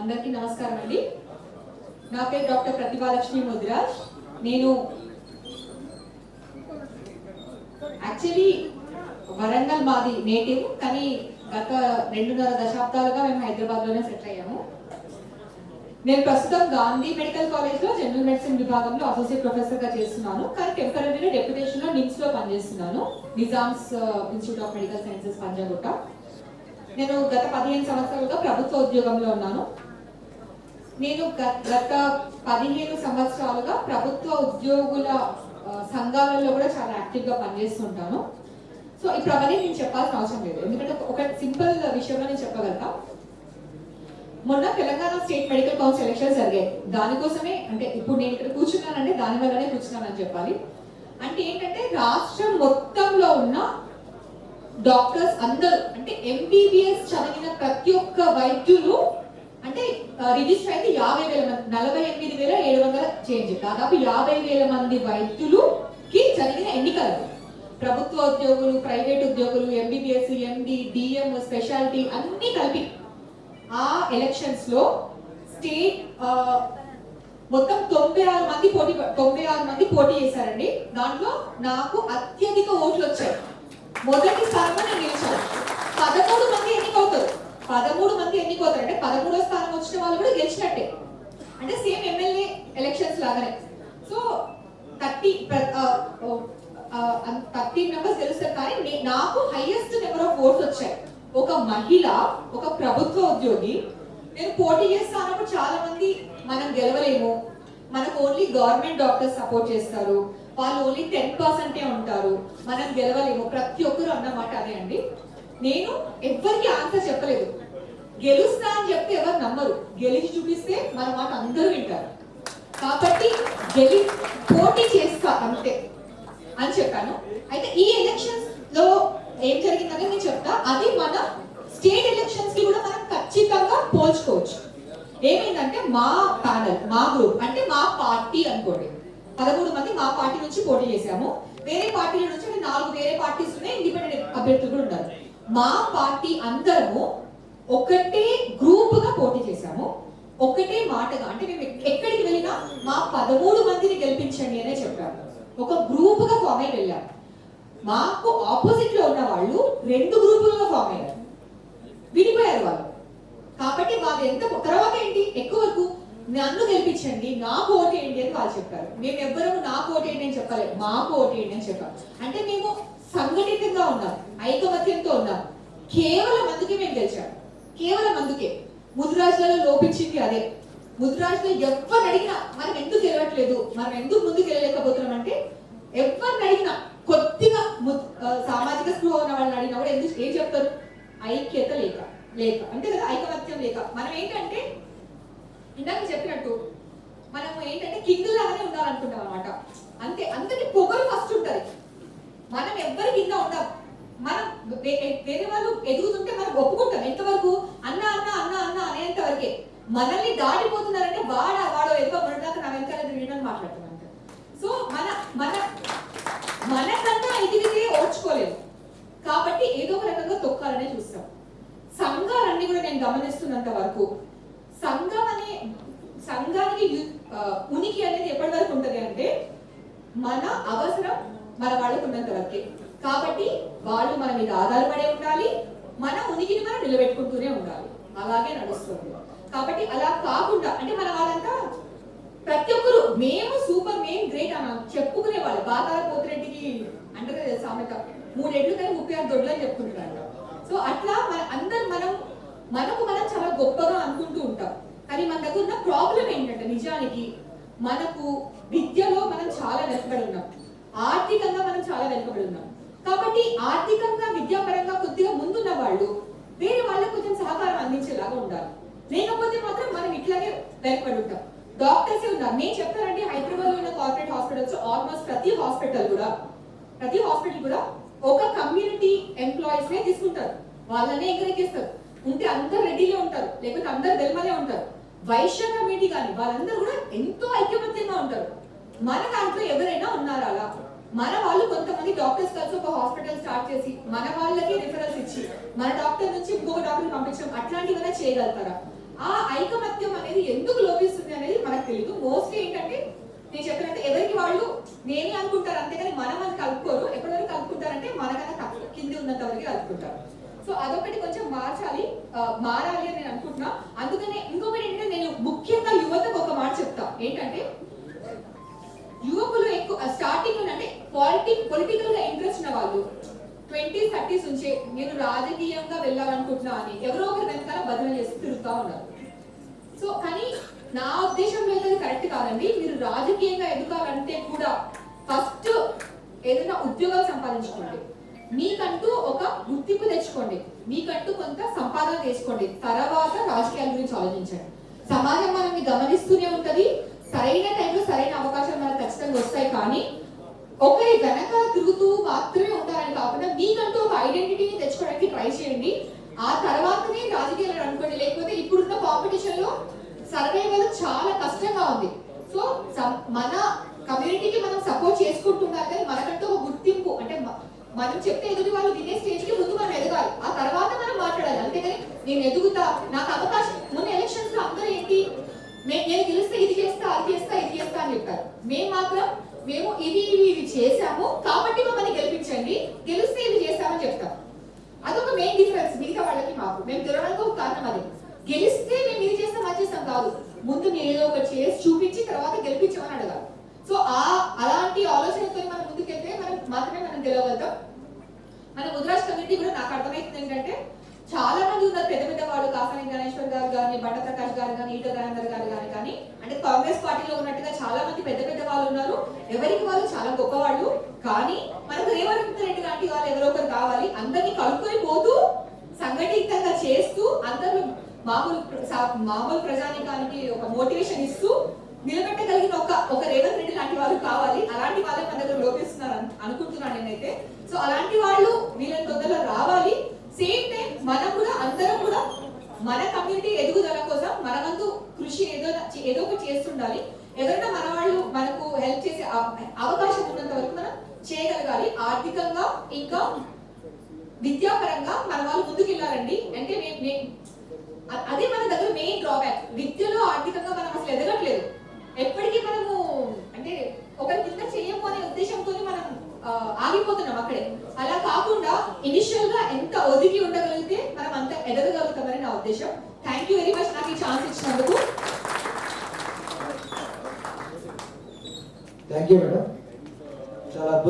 అందరికీ నమస్కారం అండి. నా పేరు డాక్టర్ ప్రతిభాలక్ష్మి ముదిరాజ్. నేను యాక్చువల్లీ వరంగల్ మాది నేటివ్ కానీ గత రెండున్నర దశాబ్దాలుగా మేము హైదరాబాద్లోనే సెటిల్ అయ్యాము. నేను ప్రస్తుతం గాంధీ మెడికల్ కాలేజ్లో జనరల్ మెడిసిన్ విభాగంలో అసోసియేట్ ప్రొఫెసర్గా చేస్తున్నాను. కానీ టెంపరీగా డెప్యుటేషన్లో నిమ్స్లో పనిచేస్తున్నాను. Nizam's institute of medical sciences Panjagutta. నేను గత పదిహేను సంవత్సరాలుగా ప్రభుత్వ ఉద్యోగంలో ఉన్నాను. నేను గత పదిహేను సంవత్సరాలుగా ప్రభుత్వ ఉద్యోగుల సంఘాలలో కూడా చాలా యాక్టివ్గా పనిచేస్తుంటాను. సో ఇప్పుడు అవన్నీ నేను చెప్పాల్సిన అవసరం లేదు. ఎందుకంటే ఒక- సింపుల్ విషయంలో నేను చెప్పగలుగుతా. మొన్న Telangana state medical council elections జరిగాయి. దానికోసమే అంటే ఇప్పుడు నేను ఇక్కడ కూర్చున్నానంటే దాని వల్లనే కూర్చున్నానని చెప్పాలి. అంటే ఏంటంటే రాష్ట్రం మొత్తంలో ఉన్న డాక్టర్స్ అందరూ అంటే ఎంబీబీఎస్ చదివిన ప్రతి ఒక్క వైద్యులు రిజిస్టర్ అయితే యాభై వేల మంది నలభై ఎనిమిది వేల ఏడు వందల చేంజ్. దాదాపు యాభై వేల మంది వైద్యులుకి జరిగిన ఎన్నికలు. ప్రభుత్వ ఉద్యోగులు ప్రైవేట్ ఉద్యోగులు ఎంబీబీఎస్ ఎండి డిఎం స్పెషాలిటీ అన్ని కలిపి ఆ ఎలక్షన్స్లో స్టేట్ మొత్తం తొంభై ఆరు మంది పోటీ తొంభై ఆరు మంది పోటీ చేశారండి. దాంట్లో నాకు అత్యధిక ఓట్లు వచ్చాయి. మొదటి స్థానంలో నేను నిలిచాను పదకొండు పదమూడు మంది ఎన్నికవుతారు అంటే పదమూడో స్థానం వచ్చిన వాళ్ళు కూడా గెలిచినట్టే. అంటే సేమ్ ఎమ్మెల్యే ఎలక్షన్స్ లాగానే. సో థర్టీ థర్టీ మెంబర్స్ గెలుస్తారు కానీ నాకు హైయెస్ట్ నెంబర్ ఆఫ్ ఓట్స్ వచ్చాయి. ఒక మహిళ ఒక ప్రభుత్వ ఉద్యోగి నేను పోటీ చేస్తానప్పుడు చాలా మంది మనం గెలవలేము. మనకు ఓన్లీ గవర్నమెంట్ డాక్టర్స్ సపోర్ట్ చేస్తారు. వాళ్ళు ఓన్లీ టెన్ పర్సెంటే ఉంటారు. మనం గెలవలేము. ప్రతి ఒక్కరు అన్నమాట అదే అండి. నేను ఎవ్వరికి ఆన్సర్ చెప్పలేదు. గెలుస్తా అని చెప్తే ఎవరు నమ్మరు. గెలిచి చూపిస్తే మన మాట అందరూ వింటారు. కాబట్టి గెలి పోటీ చేస్తా అంతే అని చెప్పాను. అయితే ఈ ఎలక్షన్స్లో ఏం జరిగిందని నేను చెప్తా. అది మన స్టేట్ ఎలక్షన్స్కి కూడా మనం ఖచ్చితంగా పోల్చుకోవచ్చు. ఏమైందంటే మా ప్యానల్ మా గ్రూప్ అంటే మా పార్టీ అనుకోండి. పదమూడు మంది మా పార్టీ నుంచి పోటీ చేశాము. వేరే పార్టీల నుంచి నాలుగు వేరే పార్టీస్ ఉన్నాయి. ఇండిపెండెంట్ అభ్యర్థులు కూడా ఉన్నారు. మా పార్టీ అందరము ఒకటే గ్రూప్గా పోటీ చేశాము. ఒకటే మాటగా అంటే మేము ఎక్కడికి వెళ్ళినా మా పదమూడు మందిని గెలిపించండి అనే చెప్పాము ఒక గ్రూప్గా ఫామ్ అయి వెళ్ళాము మాకు ఆపోజిట్లో ఉన్న వాళ్ళు రెండు గ్రూపులుగా ఫామ్ అయ్యారు. విడిపోయారు వాళ్ళు. కాబట్టి వాళ్ళు ఎంత తర్వాత ఏంటి? ఎక్కువ వరకు నన్ను గెలిపించండి నాకు ఓటేయండి అని వాళ్ళు చెప్పారు. మేము ఎవ్వరము నాకు ఓటేయండి అని చెప్పలేదు మాకు ఓటేయండి అని చెప్పారు. అంటే మేము సంఘటితంగా ఉన్నాం ఐకమత్యంతో ఉన్నాం. కేవలం అందుకే మేము గెలిచాం. కేవలం అందుకే. ముద్రాజులలో లోపించింది అదే. ముద్రాజులో ఎవరు అడిగినా మనం ఎందుకు గెలవట్లేదు? మనం ఎందుకు ముందుకు వెళ్ళలేకపోతున్నాం అంటే ఎవరిని అడిగినా కొద్దిగా సామాజిక స్పృహ ఉన్న వాళ్ళని అడిగినా కూడా ఎందుకు ఏం చెప్తారు? ఐక్యత లేక లేక. అంతే కదా? ఐకమత్యం లేక. మనం ఏంటంటే ఇందాక చెప్పినట్టు మనం ఏంటంటే కింగ్ లాగానే ఉండాలనుకుంటాం అనమాట అంతే. అందరికి పొగరు ఫస్ట్ ఉంటుంది. మనం ఎవ్వరి కింద ఉండం. మనం వేరే వాళ్ళు ఎదుగుతుంటే మనం ఒప్పుకుంటాం. ఎంతవరకు? అన్న అన్న అన్న అన్న అనేంత వరకే. మనల్ని దాటిపోతున్నారంటే వాడా వాడో ఎదుగో మనదాకా నా వెనకాల వీడని మాట్లాడుతున్నాను సో మన మన మనకన్నా ఎదిగితే ఓర్చుకోలేము కాబట్టి ఏదో ఒక రకంగా తొక్కాలనే చూస్తాం. సంఘాలన్నీ కూడా నేను గమనిస్తున్నంత వరకు సంఘం అనే సంఘానికి ఉనికి అనేది ఎప్పటి వరకు ఉంటుంది అంటే మన అవసరం మన వాళ్ళకు ఉన్నంత వరకే. కాబట్టి వాళ్ళు మన మీద ఆధారపడే ఉండాలి మన ఉనికిని మనం నిలబెట్టుకుంటూనే ఉండాలి. అలాగే నడుస్తుంది. కాబట్టి అలా కాకుండా అంటే మన వాళ్ళంతా ప్రతి ఒక్కరు మేము సూపర్ మేము గ్రేట్ అని చెప్పుకునే వాళ్ళు. బాతాల పోతిరెడ్డికి అంటే కదా సామెత మూడేళ్ళు కానీ ముప్పై ఆరు దొడ్లు అని చెప్పుకుంటున్నారు. సో అట్లా మన అందరు మనం మనకు మనం చాలా గొప్పగా అనుకుంటూ ఉంటాం. కానీ మన దగ్గర ఉన్న ప్రాబ్లం ఏంటంటే నిజానికి మనకు విద్యలో మనం చాలా వెనుకబడి ఉన్నాం. ఆర్థికంగా మనం చాలా వెనుకబడి ఉన్నాం. కాబట్టి ఆర్థికంగా విద్యాపరంగా కొద్దిగా ముందున్న వాళ్ళు వేరే వాళ్ళకు కొంచెం సహకారం అందించేలాగా ఉండాలి. లేకపోతే మాత్రం మనం ఇట్లాగే వెనుకబడి ఉంటాం. డాక్టర్స్ ఉన్నారు. నేను చెప్తానండి హైదరాబాద్లో ఉన్న కార్పొరేట్ హాస్పిటల్స్ ఆల్మోస్ట్ ప్రతి హాస్పిటల్ కూడా ప్రతి హాస్పిటల్ కూడా ఒక కమ్యూనిటీ ఎంప్లాయీస్ నే తీసుకుంటారు. వాళ్ళనే ఎంకరేజ్ ఉంటే అందరు రెడీలో ఉంటారు. లేకపోతే అందరు వెల్మలే ఉంటారు. వైశ్య కమిటీ కానీ వాళ్ళందరూ కూడా ఎంతో ఐక్యమత్యంగా ఉంటారు. మన దాంట్లో ఎవరైనా ఉన్నారా అలా? మన వాళ్ళు కొంతమంది డాక్టర్స్ కలిసి ఒక హాస్పిటల్ స్టార్ట్ చేసి మన వాళ్ళకి రిఫరల్స్ ఇచ్చి మన డాక్టర్ నుంచి ఇంకొక డాక్టర్ పంపించడం అట్లాంటివైనా చేయగలుగుతారా? ఆ ఐకమత్యం అనేది ఎందుకు లోపిస్తుంది అనేది మనకు తెలియదు మోస్ట్లీ ఏంటంటే నేను చెప్పినట్టు ఎవరికి వాళ్ళు నేనే అనుకుంటారు అంతేగాని మనం అని కలుపుకోరు. ఎప్పటివరకు కలుపుకుంటారంటే మనకన్నా తక్కువ కింది ఉన్నంత వరకు కలుపుకుంటారు. సో అదొకటి కొంచెం మార్చాలి. మారాలి అని నేను అనుకుంటున్నా. అందుకనే ఇంకొకటి ఏంటంటే నేను ముఖ్యంగా యువతకు ఒక మాట చెప్తా. ఏంటంటే యువకులు ఎక్కువ స్టార్టింగ్ అంటే పాలిటిక్ పొలిటికల్గా ఇంట్రెస్ట్ ఉన్న వాళ్ళు ట్వంటీ థర్టీస్ నుంచే నేను రాజకీయంగా వెళ్ళాలనుకుంటున్నా అని ఎవరో ఒకరి వెనకాల బదిలీ చేసి తిరుగుతూ ఉన్నారు. సో కానీ నా ఉద్దేశంలో అయితే కరెక్ట్ కాదండి. మీరు రాజకీయంగా ఎదుగాలంటే కూడా ఫస్ట్ ఏదైనా ఉద్యోగాలు సంపాదించుకోండి. మీకంటూ ఒక గుర్తింపు తెచ్చుకోండి. మీకంటూ కొంత సంపాదన తెచ్చుకోండి తర్వాత రాజకీయాల గురించి ఆలోచించండి. సమాజం మనల్ని గమనిస్తూనే ఉంటది. సరైన టైంలో సరైన అవకాశాలు మనకు ఖచ్చితంగా వస్తాయి కానీ ఒకరి వెనక తిరుగుతూ మాత్రమే ఉంటారని కాకుండా మీకంటూ ఒక ఐడెంటిటీని తెచ్చుకోవడానికి ట్రై చేయండి. ఆ తర్వాతనే రాజకీయాలు అనుకోండి. లేకపోతే ఇప్పుడున్న కాంపిటీషన్లో సర్వైవల్ చాలా కష్టంగా ఉంది. సో మన కమ్యూనిటీకి మనం సపోర్ట్ చేసుకుంటున్నారు కానీ మనకంటూ ఒక గుర్తింపు అంటే మనం చెప్తే ఎదుటి వాళ్ళు వినే స్టేజ్కి ముందు మనం ఎదగాలి. ఆ తర్వాత మనం మాట్లాడాలి. అంతేగాని నేను ఎదుగుతా నాకు అవకాశం మొన్న ఎలక్షన్స్లో అందరూ ఏంటి? నేను గెలిస్తే ఇది చేస్తా అది చేస్తా ఇది చేస్తా అని చెప్పారు. మేము మాత్రం మేము ఇవి ఇవి ఇవి చేసాము కాబట్టి మమ్మల్ని గెలిపించండి. గెలిస్తే ఇవి చేస్తామని చెప్తాం. అదొక మెయిన్ డిఫరెన్స్ మిగతా వాళ్ళకి మాకు. మేము గెలవడానికి ఒక కారణం అది. గెలిస్తే మేము ఇది చేస్తాం అది చేస్తాం కాదు. ముందు మీరు ఏదో ఒకటి చేసి చూపించి తర్వాత గెలిపించమని అడగాలి. సో ఆ అలాంటి ఆలోచనతో మనం ముందుకెళ్తే మనం మాత్రమే మనం గెలవగలుగుతాం. మన ముద్రాజ్ కమిటీ కూడా నాకు అర్థమవుతుంది ఏంటంటే చాలా మంది ఉన్నారు పెద్ద పెద్ద వాళ్ళు కాసాని గణేశ్వర్ గారు కానీ బండ ప్రకాష్ గారు కానీ ఈట రాజేందర్ గారు కానీ కానీ అంటే కాంగ్రెస్ పార్టీలో ఉన్నట్టుగా చాలా మంది పెద్ద పెద్ద వాళ్ళు ఉన్నారు. ఎవరికి వాళ్ళు చాలా గొప్ప వాళ్ళు కానీ మనకు రేవంత్ రెడ్డి లాంటి వాళ్ళు ఎవరో ఒకరు కావాలి. అందరినీ కలుపుకొని పోతూ సంఘటితంగా చేస్తూ అందరూ మామూలు మామూలు ప్రజానికానికి ఒక మోటివేషన్ ఇస్తూ నిలబెట్టగలిగిన ఒక ఒక రేవంత్ రెడ్డి లాంటి వాళ్ళు కావాలి. అలాంటి వాళ్ళే మన దగ్గర లోపిస్తున్నారు అనుకుంటున్నాను నేనైతే. సో అలాంటి వాళ్ళు వీళ్ళని తొందరలో రావాలి. సేమ్ టైం మనం కూడా అందరం కూడా మన కమ్యూనిటీ ఎదుగుదల కోసం మన వంతు కృషి ఏదో ఏదో ఒకటి చేస్తుండాలి. ఎవరైనా మన వాళ్ళు మనకు హెల్ప్ చేసే అవకాశం ఉన్నంత వరకు మనం చేయగలగాలి. ఆర్థికంగా ఇంకా విద్యాపరంగా మన వాళ్ళు ముందుకు వెళ్ళాలండి అంటే నే- అదే మన దగ్గర మెయిన్ డ్రాబ్యాక్ విద్యలో ఆర్థికంగా మనం అసలు ఎదగట్లేదు. ఎప్పటికీ మనము అంటే ఒకరి కింద చేయము అనే ఉద్దేశంతో మనం ఆగిపోతున్నాం అక్కడే. అలా కాకుండా ఇనిషియల్గా ఎంత ఒదిగి ఉండగలిగితే మనం అంత ఎదగగలుగుతామని నా ఉద్దేశం. థ్యాంక్ యూ వెరీ మచ్ నాకు ఈ ఛాన్స్ ఇచ్చినందుకు. థ్యాంక్ యూ మేడం చాలా అద్భుతం